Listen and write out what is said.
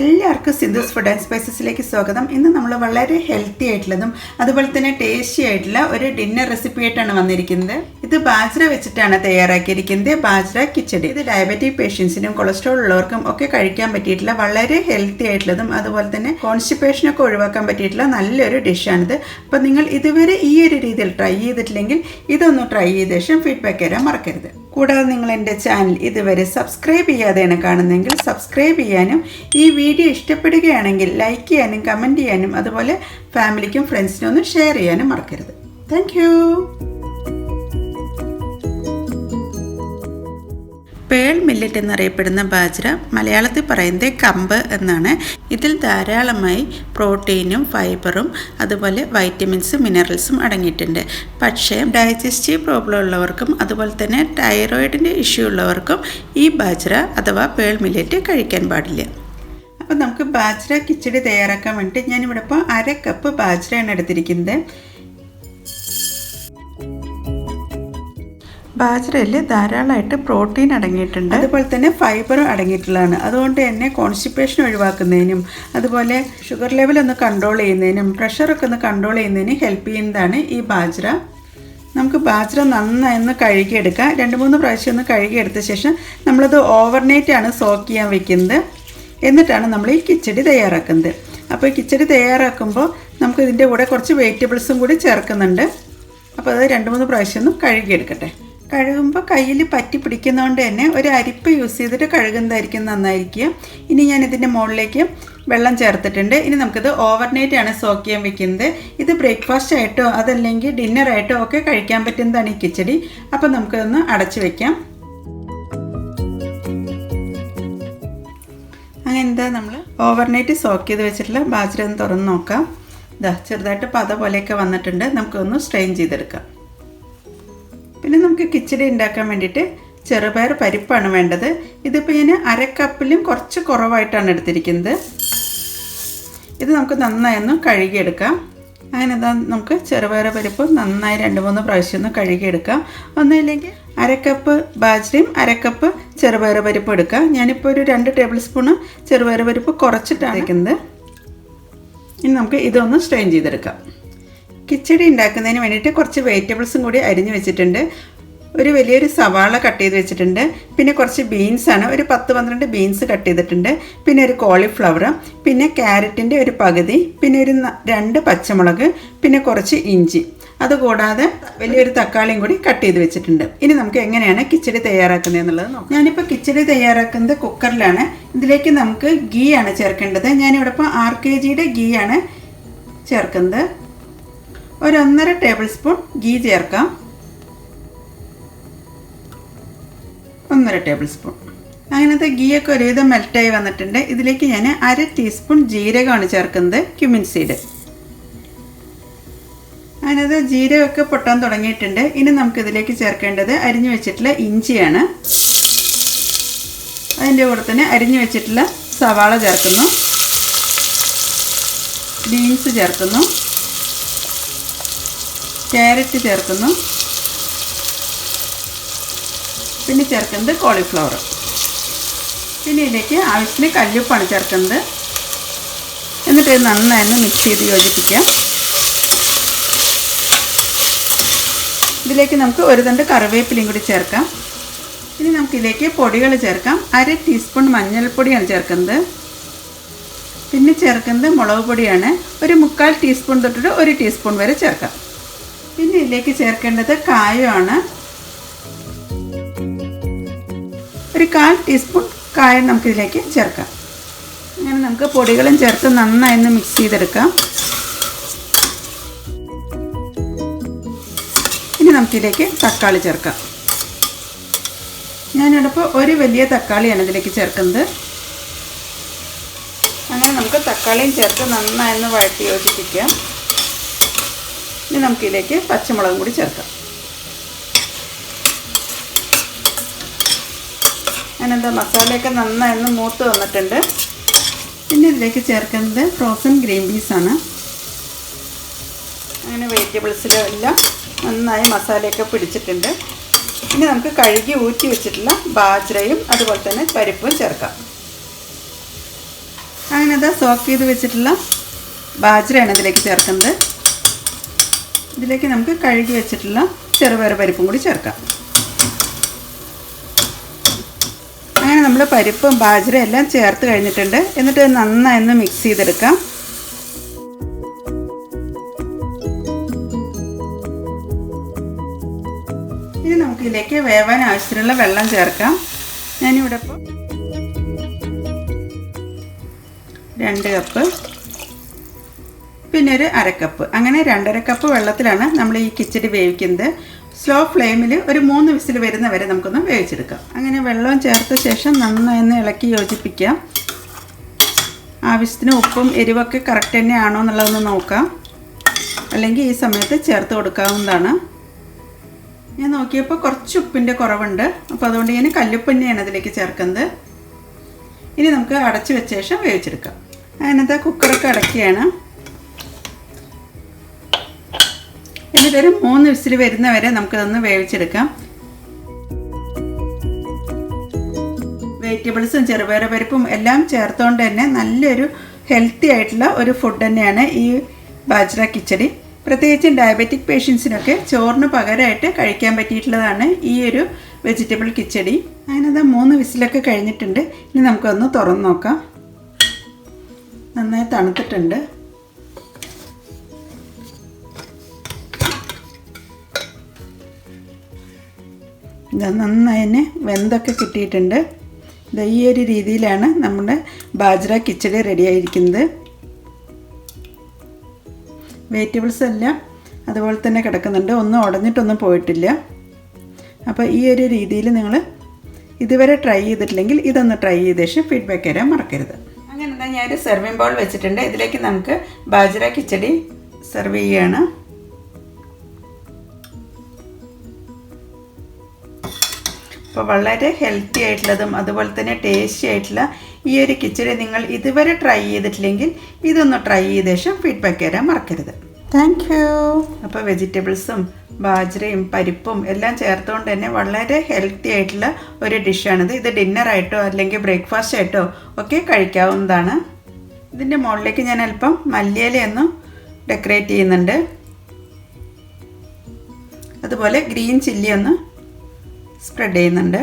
എല്ലാവർക്കും Sindhu's food and സ്പൈസസിലേക്ക് സ്വാഗതം. ഇന്ന് നമ്മൾ വളരെ ഹെൽത്തി ആയിട്ടുള്ളതും അതുപോലെ തന്നെ ടേസ്റ്റി ആയിട്ടുള്ള ഒരു ഡിന്നർ റെസിപ്പി ആയിട്ടാണ് വന്നിരിക്കുന്നത്. ഇത് ബാജ്ര വെച്ചിട്ടാണ് തയ്യാറാക്കിയിരിക്കുന്നത്. ബാജ്ര കിച്ചടി. ഇത് ഡയബറ്റിക് പേഷ്യൻസിനും കൊളസ്ട്രോൾ ഉള്ളവർക്കും ഒക്കെ കഴിക്കാൻ പറ്റിയിട്ടുള്ള വളരെ ഹെൽത്തി ആയിട്ടുള്ളതും അതുപോലെ തന്നെ കോൺസ്റ്റിപ്പേഷനൊക്കെ ഒഴിവാക്കാൻ പറ്റിയിട്ടുള്ള നല്ലൊരു ഡിഷാണിത് അപ്പോൾ നിങ്ങൾ ഇതുവരെ ഈ ഒരു രീതിയിൽ ട്രൈ ചെയ്തിട്ടില്ലെങ്കിൽ ഇതൊന്ന് ട്രൈ ചെയ്ത ശേഷം ഫീഡ്ബാക്ക് തരാൻ മറക്കരുത്. കൂടാതെ നിങ്ങൾ എന്റെ ചാനൽ ഇതുവരെ സബ്സ്ക്രൈബ് ചെയ്യാതെയാണ് കാണുന്നതെങ്കിൽ സബ്സ്ക്രൈബ് ചെയ്യാനും ഈ വീഡിയോ ഇഷ്ടപ്പെടുകയാണെങ്കിൽ ലൈക്ക് ചെയ്യാനും കമന്റ് ചെയ്യാനും അതുപോലെ ഫാമിലിക്കും ഫ്രണ്ട്സിനും ഒന്ന് ഷെയർ ചെയ്യാനും മറക്കരുത്. താങ്ക് പേൾ മില്ലറ്റ് എന്നറിയപ്പെടുന്ന ബാജ്ര മലയാളത്തിൽ പറയുന്നത് കമ്പ് എന്നാണ്. ഇതിൽ ധാരാളമായി പ്രോട്ടീനും ഫൈബറും അതുപോലെ വൈറ്റമിൻസും മിനറൽസും അടങ്ങിയിട്ടുണ്ട്. പക്ഷേ ഡൈജസ്റ്റീവ് പ്രോബ്ലം ഉള്ളവർക്കും അതുപോലെ തന്നെ തൈറോയിഡിന്റെ ഇഷ്യൂ ഉള്ളവർക്കും ഈ ബാജ്ര അഥവാ പേൾ മില്ലറ്റ് കഴിക്കാൻ പാടില്ല. അപ്പോൾ നമുക്ക് ബാജ്ര കിച്ചടി തയ്യാറാക്കാൻ വേണ്ടിയിട്ട് ഞാനിവിടെ ഇപ്പോൾ അര കപ്പ് ബാജ്രയാണ് എടുത്തിരിക്കുന്നത്. ബാജ്രയിൽ ധാരാളമായിട്ട് പ്രോട്ടീൻ അടങ്ങിയിട്ടുണ്ട്. അതുപോലെ തന്നെ ഫൈബറും അടങ്ങിയിട്ടുള്ളതാണ്. അതുകൊണ്ട് തന്നെ കോൺസ്റ്റിപ്പേഷൻ ഒഴിവാക്കുന്നതിനും അതുപോലെ ഷുഗർ ലെവൽ ഒന്ന് കൺട്രോൾ ചെയ്യുന്നതിനും പ്രഷറൊക്കെ ഒന്ന് കൺട്രോൾ ചെയ്യുന്നതിനും ഹെൽപ്പ് ചെയ്യുന്നതാണ് ഈ ബാജ്ര നമുക്ക് ബാജ്ര നന്നായി ഒന്ന് കഴുകിയെടുക്കാം. രണ്ട് മൂന്ന് പ്രാവശ്യം ഒന്ന് കഴുകിയെടുത്ത ശേഷം നമ്മളത് ഓവർനൈറ്റ് ആണ് സോക്ക് ചെയ്യാൻ വെക്കുന്നത്. എന്നിട്ടാണ് നമ്മൾ ഈ കിച്ചടി തയ്യാറാക്കുന്നത്. അപ്പോൾ കിച്ചടി തയ്യാറാക്കുമ്പോൾ നമുക്ക് ഇതിന്റെ കൂടെ കുറച്ച് വെജിറ്റബിൾസും കൂടി ചേർക്കുന്നുണ്ട്. അപ്പോൾ അത് രണ്ട് മൂന്ന് പ്രാവശ്യം ഒന്ന് കഴുകിയെടുക്കട്ടെ. കഴുകുമ്പോൾ കയ്യിൽ പറ്റി പിടിക്കുന്നതുകൊണ്ട് തന്നെ ഒരു അരിപ്പ് യൂസ് ചെയ്തിട്ട് കഴുകുന്നതായിരിക്കും നന്നായിരിക്കുക. ഇനി ഞാൻ ഇതിന്റെ മുകളിലേക്ക് വെള്ളം ചേർത്തിട്ടുണ്ട്. ഇനി നമുക്കിത് ഓവർനൈറ്റ് ആണ് സോക്ക് ചെയ്യാൻ വെക്കുന്നത്. ഇത് ബ്രേക്ക്ഫാസ്റ്റ് ആയിട്ടോ അതല്ലെങ്കിൽ ഡിന്നറായിട്ടോ ഒക്കെ കഴിക്കാൻ പറ്റുന്നതാണ് ഈ കിച്ചടി. അപ്പം നമുക്കതൊന്ന് അടച്ചു വെക്കാം. അങ്ങനെ എന്താ നമ്മൾ ഓവർനൈറ്റ് സോക്ക് ചെയ്ത് വെച്ചിട്ടുള്ള ഒന്ന് തുറന്ന് നോക്കാം. ഇതാ ചെറുതായിട്ട് പത പോലെയൊക്കെ വന്നിട്ടുണ്ട്. നമുക്കൊന്ന് സ്ട്രെയിൻ ചെയ്തെടുക്കാം. പിന്നെ നമുക്ക് കിച്ചടി ഉണ്ടാക്കാൻ വേണ്ടിയിട്ട് ചെറുപയർ പരിപ്പാണ് വേണ്ടത്. ഇതിപ്പോൾ ഞാൻ അര കപ്പിലും കുറച്ച് കുറവായിട്ടാണ് എടുത്തിരിക്കുന്നത്. ഇത് നമുക്ക് നന്നായി ഒന്ന് കഴുകിയെടുക്കാം. അങ്ങനെ ഇതാ നമുക്ക് ചെറുപയർ പരിപ്പ് നന്നായി രണ്ട് മൂന്ന് പ്രാവശ്യം ഒന്ന് കഴുകിയെടുക്കാം. ഒന്നുമില്ലെങ്കിൽ അരക്കപ്പ് ബാജ്രയും അരക്കപ്പ് ചെറുപയർ പരിപ്പ് എടുക്കാം. ഞാനിപ്പോൾ ഒരു രണ്ട് ടേബിൾ സ്പൂണ് ചെറുപയർ പരിപ്പ് കുറച്ചിട്ടാണ് വയ്ക്കുന്നത് ഇനി നമുക്ക് ഇതൊന്ന് സ്ട്രെയിൻ ചെയ്തെടുക്കാം. കിച്ചടി ഉണ്ടാക്കുന്നതിന് വേണ്ടിയിട്ട് കുറച്ച് വെജിറ്റബിൾസും കൂടി അരിഞ്ഞു വെച്ചിട്ടുണ്ട്. ഒരു വലിയൊരു സവാള കട്ട് ചെയ്ത് വെച്ചിട്ടുണ്ട്. പിന്നെ കുറച്ച് ബീൻസാണ് ഒരു പത്ത് പന്ത്രണ്ട് ബീൻസ് കട്ട് ചെയ്തിട്ടുണ്ട്. പിന്നെ ഒരു കോളിഫ്ലവർ പിന്നെ ക്യാരറ്റിന്റെ ഒരു പകുതി പിന്നെ ഒരു രണ്ട് പച്ചമുളക് പിന്നെ കുറച്ച് ഇഞ്ചി. അതുകൂടാതെ വലിയൊരു തക്കാളിയും കൂടി കട്ട് ചെയ്ത് വെച്ചിട്ടുണ്ട്. ഇനി നമുക്ക് എങ്ങനെയാണ് കിച്ചടി തയ്യാറാക്കുന്നത് എന്നുള്ളത് നോക്കാം. ഞാനിപ്പോൾ കിച്ചടി തയ്യാറാക്കുന്നത് കുക്കറിലാണ്. ഇതിലേക്ക് നമുക്ക് ഗീ ആണ് ചേർക്കേണ്ടത്. ഞാനിവിടെ ഇപ്പോൾ ആർ കെ ജിയുടെ ഗീ ആണ് ചേർക്കുന്നത്. ഒരു ഒന്നര ടേബിൾ സ്പൂൺ ഗീ ചേർക്കാം. ഒന്നര ടേബിൾ സ്പൂൺ. അങ്ങനത്തെ ഗീയൊക്കെ ഒരുവിധം മെൽറ്റായി വന്നിട്ടുണ്ട്. ഇതിലേക്ക് ഞാൻ അര ടീസ്പൂൺ ജീരകമാണ് ചേർക്കുന്നത് ക്യുമിൻ സീഡ്. അതിനകത്ത് ജീരകമൊക്കെ പൊട്ടാൻ തുടങ്ങിയിട്ടുണ്ട്. ഇനി നമുക്കിതിലേക്ക് ചേർക്കേണ്ടത് അരിഞ്ഞു വെച്ചിട്ടുള്ള ഇഞ്ചിയാണ്. അതിന്റെ കൂടെ തന്നെ അരിഞ്ഞു വെച്ചിട്ടുള്ള സവാള ചേർക്കുന്നു. ബീൻസ് ചേർക്കുന്നു. ക്യാരറ്റ് ചേർക്കുന്നു. പിന്നെ ചേർക്കുന്നത് കോളിഫ്ലവർ. പിന്നെ ഇതിലേക്ക് ആവശ്യത്തിന് കല്ലുപ്പാണ് ചേർക്കുന്നത്. എന്നിട്ട് ഇത് നന്നായി മിക്സ് ചെയ്ത് യോജിപ്പിക്കാം ഇതിലേക്ക് നമുക്ക് ഒരു തണ്ട് കറിവേപ്പിലയും കൂടി ചേർക്കാം. ഇനി നമുക്കിതിലേക്ക് പൊടികൾ ചേർക്കാം. അര ടീസ്പൂൺ മഞ്ഞൾപ്പൊടിയാണ് ചേർക്കുന്നത്. പിന്നെ ചേർക്കുന്നത് മുളക് പൊടിയാണ്. ഒരു മുക്കാൽ ടീസ്പൂൺ തൊട്ടിട്ട് ഒരു ടീസ്പൂൺ വരെ ചേർക്കാം. പിന്നെ ഇതിലേക്ക് ചേർക്കേണ്ടത് കായമാണ്. ഒരു കാൽ ടീസ്പൂൺ കായം നമുക്കിതിലേക്ക് ചേർക്കാം. അങ്ങനെ നമുക്ക് പൊടികളും ചേർത്ത് നന്നായി ഒന്ന് മിക്സ് ചെയ്തെടുക്കാം. ഇനി നമുക്കിതിലേക്ക് തക്കാളി ചേർക്കാം. ഞാനിടപ്പോൾ ഒരു വലിയ തക്കാളിയാണ് ഇതിലേക്ക് ചേർക്കുന്നത്. അങ്ങനെ നമുക്ക് തക്കാളിയും ചേർത്ത് നന്നായി ഒന്ന് വഴറ്റി യോജിപ്പിക്കാം. ഇനി നമുക്കിതിലേക്ക് പച്ചമുളകും കൂടി ചേർക്കാം. അതിനെന്താ മസാലയൊക്കെ നന്നായി ഒന്ന് മൂത്ത് വന്നിട്ടുണ്ട്. പിന്നെ ഇതിലേക്ക് ചേർക്കുന്നത് ഫ്രോസൺ ഗ്രീൻ പീസാണ് അങ്ങനെ വെജിറ്റബിൾസിലെല്ലാം നന്നായി മസാലയൊക്കെ പിടിച്ചിട്ടുണ്ട്. ഇനി നമുക്ക് കഴുകി ഊറ്റി വെച്ചിട്ടുള്ള ബാജ്രയും അതുപോലെ തന്നെ പരിപ്പും ചേർക്കാം. അങ്ങനെ അത് സോക്ക് ചെയ്ത് വെച്ചിട്ടുള്ള ബാജ്രയാണ് ഇതിലേക്ക് ചേർക്കുന്നത്. ഇതിലേക്ക് നമുക്ക് കഴുകി വെച്ചിട്ടുള്ള ചെറുപയർ പരിപ്പും കൂടി ചേർക്കാം. അങ്ങനെ നമ്മൾ പരിപ്പും ബാജ്ര എല്ലാം ചേർത്ത് കഴിഞ്ഞിട്ടുണ്ട്. എന്നിട്ട് നന്നായി ഒന്ന് മിക്സ് ചെയ്തെടുക്കാം. ഇനി നമുക്ക് ഇതിലേക്ക് വേവാൻ ആവശ്യത്തിനുള്ള വെള്ളം ചേർക്കാം. ഞാനിവിടെ രണ്ട് കപ്പ് പിന്നെ ഒരു അരക്കപ്പ്. അങ്ങനെ രണ്ടര കപ്പ് വെള്ളത്തിലാണ് നമ്മൾ ഈ കിച്ചടി വേവിക്കുന്നത്. സ്ലോ ഫ്ലെയിമിൽ ഒരു മൂന്ന് വിസിൽ വരുന്ന വരെ നമുക്കൊന്ന് വേവിച്ചെടുക്കാം. അങ്ങനെ വെള്ളം ചേർത്ത ശേഷം നന്നായി ഒന്ന് ഇളക്കി യോജിപ്പിക്കാം. ആവശ്യത്തിന് ഉപ്പും എരിവൊക്കെ കറക്റ്റ് തന്നെയാണോ എന്നുള്ളതൊന്ന് നോക്കാം. അല്ലെങ്കിൽ ഈ സമയത്ത് ചേർത്ത് കൊടുക്കാവുന്നതാണ്. ഞാൻ നോക്കിയപ്പോൾ കുറച്ച് ഉപ്പിന്റെ കുറവുണ്ട്. അപ്പോൾ അതുകൊണ്ട് ഞാൻ കല്ലുപ്പ് തന്നെയാണ് അതിലേക്ക് ചേർക്കുന്നത്. ഇനി നമുക്ക് അടച്ചു വെച്ച ശേഷം വേവിച്ചെടുക്കാം. അതിനകത്ത് കുക്കറൊക്കെ അടയ്ക്കുകയാണ് എന്നിട്ടൊരു മൂന്ന് വിസിൽ വരുന്നവരെ നമുക്കിതൊന്ന് വേവിച്ചെടുക്കാം. വെജിറ്റബിൾസും ചെറുപയർ പരിപ്പും എല്ലാം ചേർത്തുകൊണ്ട് തന്നെ നല്ലൊരു ഹെൽത്തി ആയിട്ടുള്ള ഒരു ഫുഡ് തന്നെയാണ് ഈ ബാജ്ര കിച്ചടി. പ്രത്യേകിച്ചും ഡയബറ്റിക് പേഷ്യൻസിനൊക്കെ ചോറിന് പകരമായിട്ട് കഴിക്കാൻ പറ്റിയിട്ടുള്ളതാണ് ഈ ഒരു വെജിറ്റബിൾ കിച്ചടി. അതിനത് മൂന്ന് വിസിലൊക്കെ കഴിഞ്ഞിട്ടുണ്ട്. ഇനി നമുക്കൊന്ന് തുറന്ന് നോക്കാം. നന്നായി തണുത്തിട്ടുണ്ട്. നന്നായി തന്നെ വെന്തൊക്കെ കിട്ടിയിട്ടുണ്ട്. ഇത് ഈ ഒരു രീതിയിലാണ് നമ്മുടെ ബാജ്ര കിച്ചടി റെഡിയായിരിക്കുന്നത് വെജിറ്റബിൾസ് എല്ലാം അതുപോലെ തന്നെ കിടക്കുന്നുണ്ട്. ഒന്നും ഉടഞ്ഞിട്ടൊന്നും പോയിട്ടില്ല. അപ്പോൾ ഈ ഒരു രീതിയിൽ നിങ്ങൾ ഇതുവരെ ട്രൈ ചെയ്തിട്ടില്ലെങ്കിൽ ഇതൊന്ന് ട്രൈ ചെയ്ത ശേഷം ഫീഡ്ബാക്ക് തരാൻ മറക്കരുത്. അങ്ങനെ ഞാൻ ഒരു സെർവിങ് ബൗൾ വെച്ചിട്ടുണ്ട്. ഇതിലേക്ക് നമുക്ക് ബാജ്ര കിച്ചടി സെർവ് ചെയ്യുകയാണ് അപ്പോൾ വളരെ ഹെൽത്തി ആയിട്ടുള്ളതും അതുപോലെ തന്നെ ടേസ്റ്റി ആയിട്ടുള്ള ഈ ഒരു കിച്ചടി നിങ്ങൾ ഇതുവരെ ട്രൈ ചെയ്തിട്ടില്ലെങ്കിൽ ഇതൊന്ന് ട്രൈ ചെയ്ത ശേഷം ഫീഡ്ബാക്ക് തരാൻ മറക്കരുത്. താങ്ക് യു അപ്പോൾ വെജിറ്റബിൾസും ബാജ്രയും പരിപ്പും എല്ലാം ചേർത്തുകൊണ്ട് തന്നെ വളരെ ഹെൽത്തി ആയിട്ടുള്ള ഒരു ഡിഷാണിത് ഇത് ഡിന്നറായിട്ടോ അല്ലെങ്കിൽ ബ്രേക്ക്ഫാസ്റ്റ് ആയിട്ടോ ഒക്കെ കഴിക്കാവുന്നതാണ്. ഇതിന്റെ മുകളിലേക്ക് ഞാൻ അല്പം മല്ലിയിലയൊന്നും ഡെക്കറേറ്റ് ചെയ്യുന്നുണ്ട്. അതുപോലെ ഗ്രീൻ ചില്ലി ഒന്ന് സ്പ്രെഡ് ചെയ്യുന്നുണ്ട്.